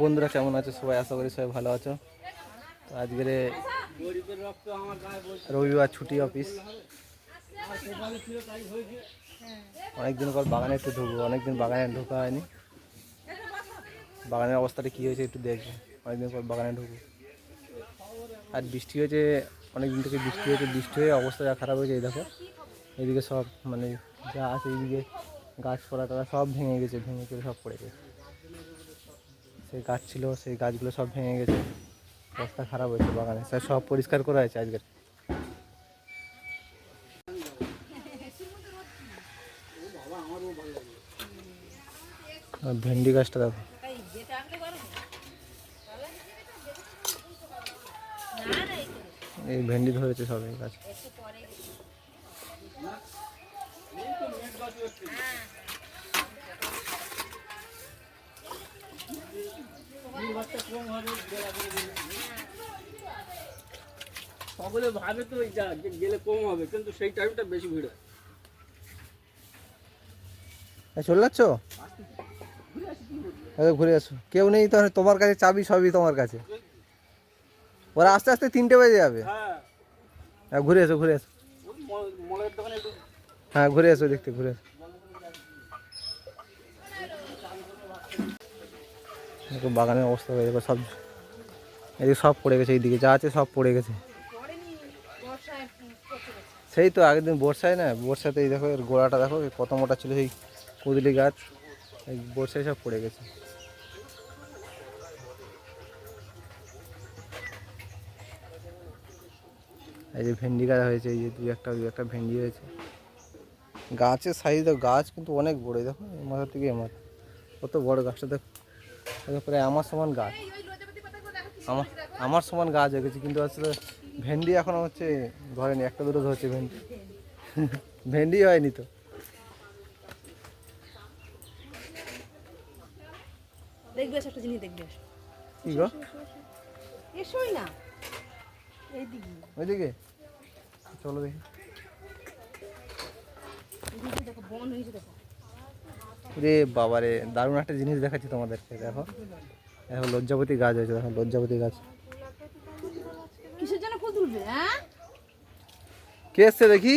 বন্ধুরা কেমন আছো? সবাই আশা করি সবাই ভালো আছো। তো আজকের রবিবার ছুটি অফিস। অনেকদিন পর বাগানে একটু ঢুকবো, অনেকদিন বাগানে ঢোকা হয়নি। বাগানের অবস্থাটা কী হয়েছে একটু দেখব, অনেকদিন পর বাগানে ঢুকবো। আর বৃষ্টি হয়েছে, অনেকদিন থেকে বৃষ্টি হয়েছে, বৃষ্টি হয়ে অবস্থা যা খারাপ হয়েছে, এই দেখো। এদিকে সব মানে যা আছে, এইদিকে গাছপালা টালা সব ভেঙে গেছে, ভেঙে চলে সব পড়ে গেছে। সেই গাছ ছিল, সেই গাছগুলো সব ভেঙে গেছে। রাস্তা খারাপ হয়েছে বাগানে। স্যার, সব পরিষ্কার করা হয়েছে আজকের ভেন্ডি গাছটা দেখো। এই ভেন্ডি ধরেছে সব এই গাছ। সকলে ভাবে তো যা গেলে কম হবে কিন্তু সেই টাইমটা বেশি ভিড় হয়। চলে যাচ্ছ? ঘুরে আসো। কেউ নেই তো তোমার কাছে চাবি সবই তোমার কাছে। ওরা আস্তে আস্তে তিনটে বেজে যাবে। হ্যাঁ। হ্যাঁ ঘুরে এসো ঘুরে এসো। হ্যাঁ ঘুরে এসো দেখতে ঘুরে এসো। বাগানের অবস্থা হয়ে দেখো সব এদিকে সব পড়ে গেছে, এইদিকে যা আছে সব পড়ে গেছে। সেই তো আগের দিন বর্ষায় না, বর্ষাতে এই দেখো এর গোড়াটা দেখো কত মোটা ছিল সেই কুদলি গাছ, এই বর্ষায় সব পড়ে গেছে। এই যে ভেন্ডি গাছ হয়েছে, এই যে দুই একটা দুই একটা ভেন্ডি হয়েছে। গাছের সাইজ দেখো গাছ কিন্তু অনেক বড় দেখো, এই মাথা থেকে এ মাথা। কত বড় গাছটা দেখো। প্রায় আমার সমান গাছ। আমার আমার সমান গাছ হয়ে গেছে কিন্তু আসলে ভেন্ডি এখন হচ্ছে ধরেনি একটা দুটো ধরছে ভেন্ডি। ভেন্ডি হয়নি তো। দেখবে একটা জিনিস দেখবে কি গো? এসোই না। এইদিকে। ওইদিকে? চলো দেখি। দেখো বন হয়েছে দেখো। রে বাবারে দারুণ একটা জিনিস দেখাচ্ছি তোমাদেরকে দেখো। দেখো লজ্জাপতি গাছ হয়েছে দেখো লজ্জাপতি গাছ। হ্যাঁ? কে এসছে দেখি?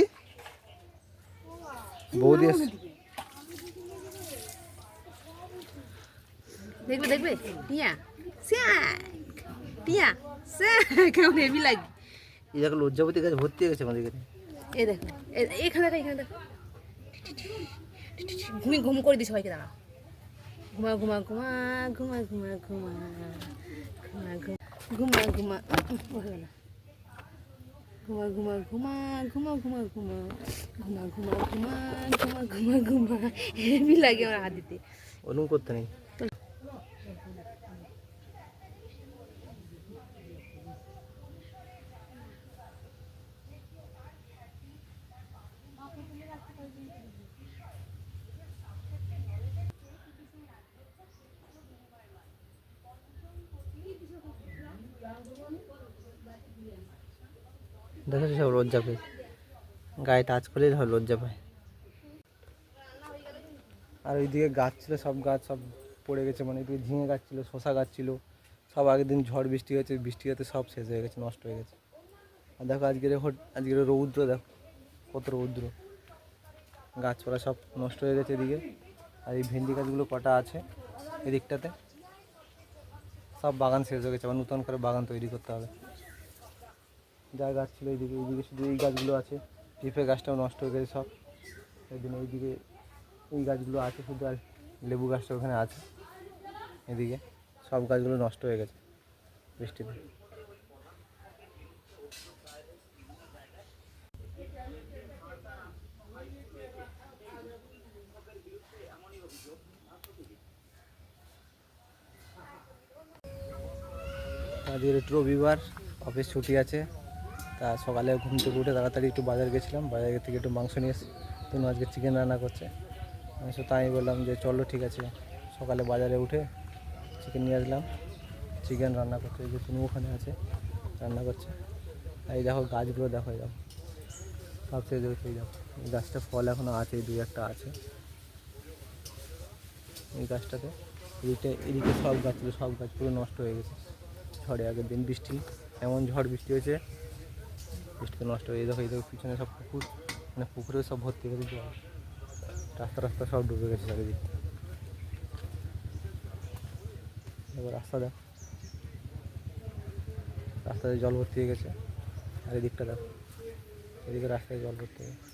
বৌদি এসছে। দেখবে দেখবে? টিয়া টিয়া স্যাক কেমন হেভি লাগে। এই দেখো লজ্জাপতি গাছ ভর্তি হয়ে গেছে আমাদের এখানে। এই দেখো এ- এখানে দেখো এখানে দেখো। ঘুমি ঘুম করে দিই সবাইকে দাঁড়া ঘুমা ঘুমা ঘুমা ঘুমা ঘুমা ঘুমা ঘুমা ঘুমা ঘুমা ঘুমা না ঘুমা ঘুমা ঘুমা ঘুমা ঘুমা ঘুমা ঘুমা ঘুমা ঘুমা ঘুমা ঘুমা ঘুমা হেভি লাগে আমার হাত দিতে করতে নেই দেখেছ সব লজ্জা পায়। গায়ে টাচ করলেই সব লজ্জা পায়। আর ওইদিকে গাছ ছিল, সব গাছ সব পড়ে গেছে মানে এদিকে ঝিঙে গাছ ছিল শশা গাছ ছিল। সব আগের দিন ঝড় বৃষ্টি হয়েছে, বৃষ্টি হতে সব শেষ হয়ে গেছে, নষ্ট হয়ে গেছে। আর দেখো আজকের আজকের রৌদ্র, দেখো কত রৌদ্র। গাছপালা সব নষ্ট হয়ে গেছে এদিকে। আর এই ভেন্ডি গাছগুলো কটা আছে এদিকটাতে? সব বাগান শেষ হয়ে গেছে, আবার নতুন করে বাগান তৈরি করতে হবে। যা গাছ ছিল এইদিকে এইদিকে শুধু এই গাছগুলো আছে। পেঁপে গাছটাও নষ্ট হয়ে গেছে সব। সেদিন এইদিকে এই গাছগুলো আছে শুধু আর লেবু গাছটা ওখানে আছে। এদিকে সব গাছগুলো নষ্ট হয়ে গেছে বৃষ্টিতে। আজকে রবিবার, অফিস ছুটি আছে। তা সকালে ঘুম থেকে উঠে তাড়াতাড়ি একটু বাজার গেছিলাম, বাজার থেকে একটু মাংস নিয়ে এসে তুমি আজকে চিকেন রান্না করছে। মাংস তাই আমি বললাম যে চলো ঠিক আছে। সকালে বাজারে উঠে চিকেন নিয়ে আসলাম। চিকেন রান্না করছে যে তুমি ওখানে আছে, রান্না করছে। আর এই দেখো গাছগুলো দেখো, এই দেখো। সব শেষ হয়েছে এই দেখো। এই গাছটা ফল এখনও আছে দুই একটা আছে। এই গাছটাতে এদিকে এদিকে সব গাছ ছিল, সব গাছ পুরো নষ্ট হয়ে গেছে। ঝড়ে আগের দিন বৃষ্টি, এমন ঝড় বৃষ্টি হয়েছে বৃষ্টিতে নষ্ট হয়ে দেখো, এই দেখো, পিছনে সব পুকুর মানে পুকুরে সব ভর্তি হয়ে গেছে রাস্তা রাস্তা সব ডুবে গেছে চারিদিক। এবার রাস্তা দেখ। রাস্তায় জল ভর্তি হয়ে গেছে। আর এদিকটা দেখো। এদিকে রাস্তায় জল ভর্তি হয়ে গেছে।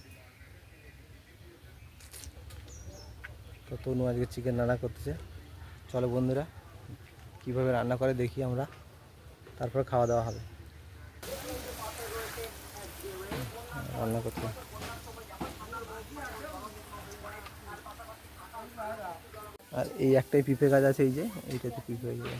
তো তনু আজকে চিকেন রান্না করতেছে। চলো বন্ধুরা, কীভাবে রান্না করে দেখি আমরা। তারপর খাওয়া দাওয়া হবে। রান্না করতে। আর এই একটাই পিঁপে গাছ আছে, এই যে, এইটাতে পিঁপে হয়ে যাবে।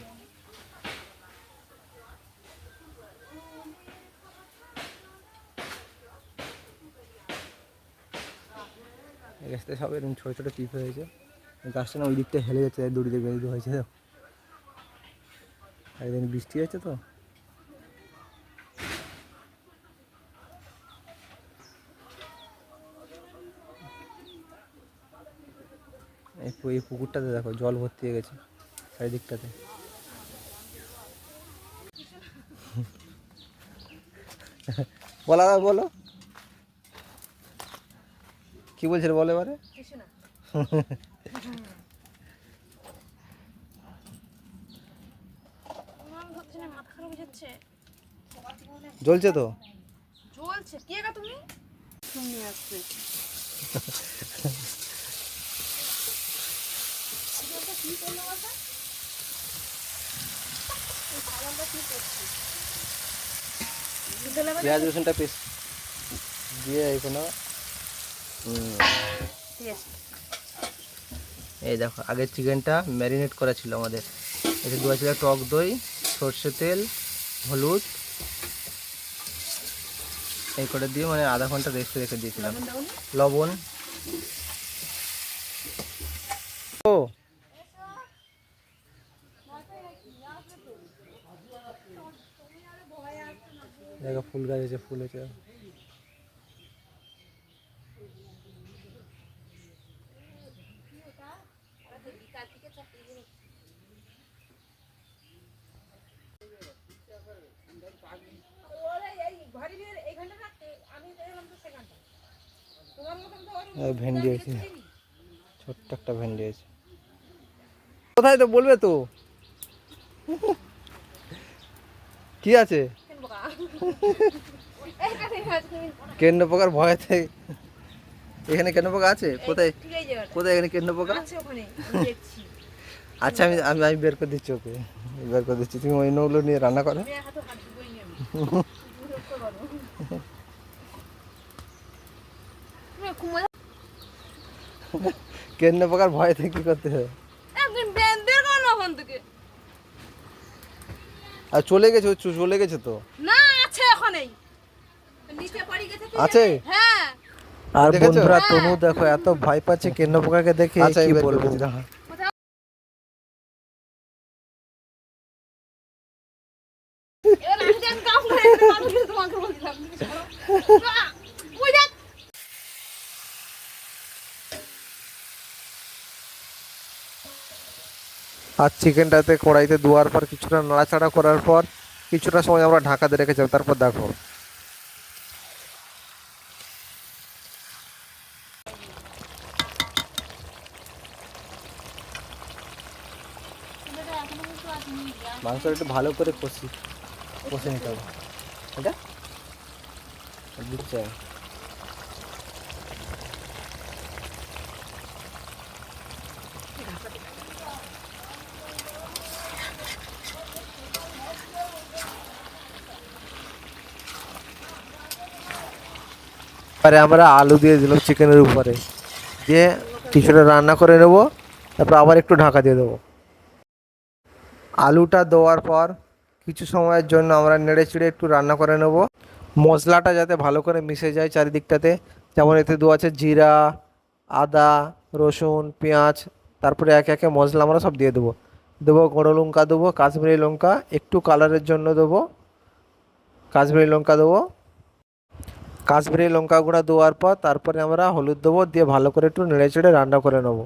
এই গাছটা সব এরকম ছোটো ছোটো পিঁপে হয়েছে। গাছটা না ওই দিকটা হেলে যাচ্ছে, দড়িতে বেঁধে হয়েছে, তো। একদিন বৃষ্টি হয়েছে তো? এই পুকুরটাতে দেখো জল ভর্তি হয়ে গেছে চারিদিকটাতে। বলা বলো। কি বলছিল বলো এবারে। হয়ে জ্বলছে তো? জ্বলছে। কে গা তুমি? তুমি আসছে পেঁয়াজ রসুনটা পেস্ট দিয়ে এখানে এই দেখো আগের চিকেনটা ম্যারিনেট করা ছিল আমাদের। এতে দেওয়া ছিল টক দই, সর্ষে তেল, হলুদ। এই করে দিয়ে মানে আধা ঘণ্টা রেস্টে রেখে দিয়েছিলাম। লবণ ও দেখো ফুল আর ভেন্ডি আছে। ছোট্ট একটা ভেন্ডি আছে। কোথায় তো বলবে তো? কি আছে? কেন্দ্র পোকার ভয় থেকে এখানে কেন্দ্র পোকা আছে কোথায় কোথায় এখানে কেন্দ্র পোকা আচ্ছা আমি আমি আমি বের করে দিচ্ছি ওকে। বের করে দিচ্ছি। তুমি ওই নগুলো নিয়ে রান্না করো। কেন্দ্র পোকার ভয় থেকে কি করতে হবে আর চলে গেছে চলে গেছে তো? না আছে তুই আছে? হ্যাঁ। আর বন্ধুরা তনু দেখো এত ভয় পাচ্ছে কেন্দ্র পোকাকে দেখে আচ্ছা, কি বলব? দেখ। আর চিকেনটাতে কড়াইতে ধোয়ার পর কিছুটা নাড়াচাড়া করার পর কিছুটা সময় আমরা ঢাকাতে দিয়ে রেখেছিলাম তারপর দেখো। মাংসটা একটু ভালো করে কষি, কষে নিতে হবে। এটা দিচ্ছে এবারে আমরা আলু দিয়ে দিলাম চিকেনের উপরে। দিয়ে কিছুটা রান্না করে নেব, তারপর আবার একটু ঢাকা দিয়ে দেবো। আলুটা দেওয়ার পর কিছু সময়ের জন্য আমরা নেড়ে চেড়ে একটু রান্না করে নেব। মশলাটা যাতে ভালো করে মিশে যায় চারিদিকটাতে। যেমন এতে দেওয়া আছে জিরা, আদা, রসুন, পেঁয়াজ, তারপরে একে একে মশলা আমরা সব দিয়ে দেবো। দেবো গুঁড়ো লঙ্কা দেবো, কাশ্মীরি লঙ্কা, একটু কালারের জন্য দেবো। কাশ্মীরি লঙ্কা দেবো। কাশ্মীরি লঙ্কা গুঁড়া দেওয়ার পর তারপরে আমরা হলুদ দেবো, দিয়ে ভালো করে একটু নেড়ে চেড়ে রান্না করে নেব।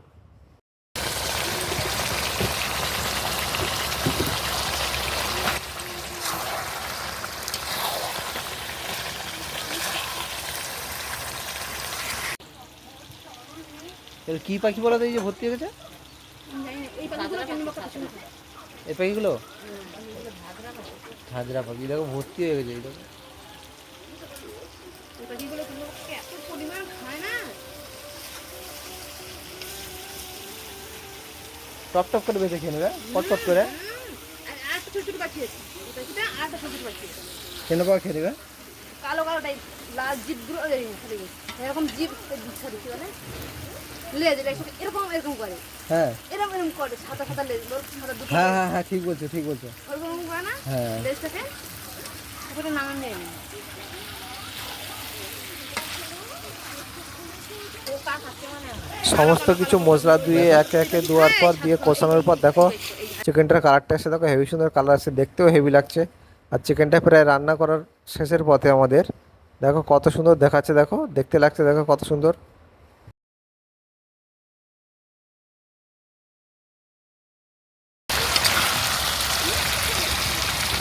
কি পাখি বলো তো এই যে ভর্তি হয়ে না, এই পাখিগুলো? হাজরা পাখি দেখো ভর্তি হয়ে গেছে এই দেখো। খায় টপ টপ করে বেঁচে খেয়ে নেবে পট পট করে। কেন পাখা খেয়ে নেবে? কালো কালো টাইপ লাল জিপগুলো এই সরি, এরকম জিপ সরি কি বলে? লেজ এটা এরকম এরকম করে। হ্যাঁ। এরকম এরকম করে সাদা সাদা লেজ সাদা দুটো হ্যাঁ হ্যাঁ হ্যাঁ ঠিক বলছো ঠিক বলছো। ওরকম করে না? হ্যাঁ। লেজটাকে আছে মানে সমস্ত কিছু মশলা দিয়ে একে একে দেওয়ার পর দিয়ে কষানোর পর দেখো চিকেনটার কালারটা এসে দেখো হেভি সুন্দর কালার আসে দেখতেও হেভি লাগছে। আর চিকেনটা প্রায় রান্না করার শেষের পথে আমাদের। দেখো কত সুন্দর দেখাচ্ছে দেখো দেখতে লাগছে দেখো কত সুন্দর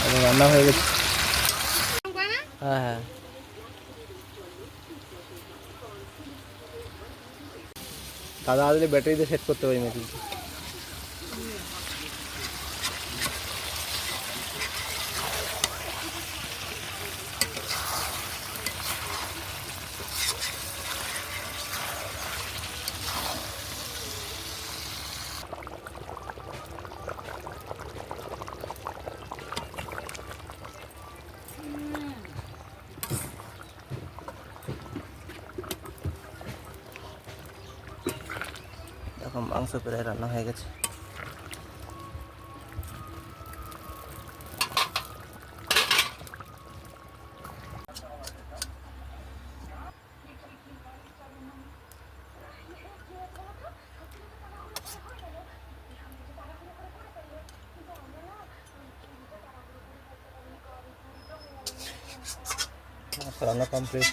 আমার রান্না হয়ে গেছে এরকম করে না হ্যাঁ। হ্যাঁ দাদা আসলে ব্যাটারি দিয়ে সেট করতে পারি নাকি এখন মাংস প্রায় রান্না হয়ে গেছে। রান্না কমপ্লিট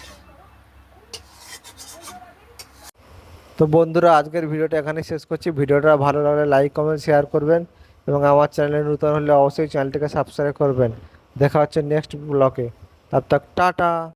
তো বন্ধুরা, আজকের ভিডিওটা এখানে শেষ করছি। ভিডিওটা ভালো লাগলে লাইক কমেন্ট শেয়ার করবেন এবং আমার চ্যানেলে নতুন হলে অবশ্যই চ্যানেলটিকে সাবস্ক্রাইব করবেন। দেখা হচ্ছে নেক্সট ব্লকে তার টাটা।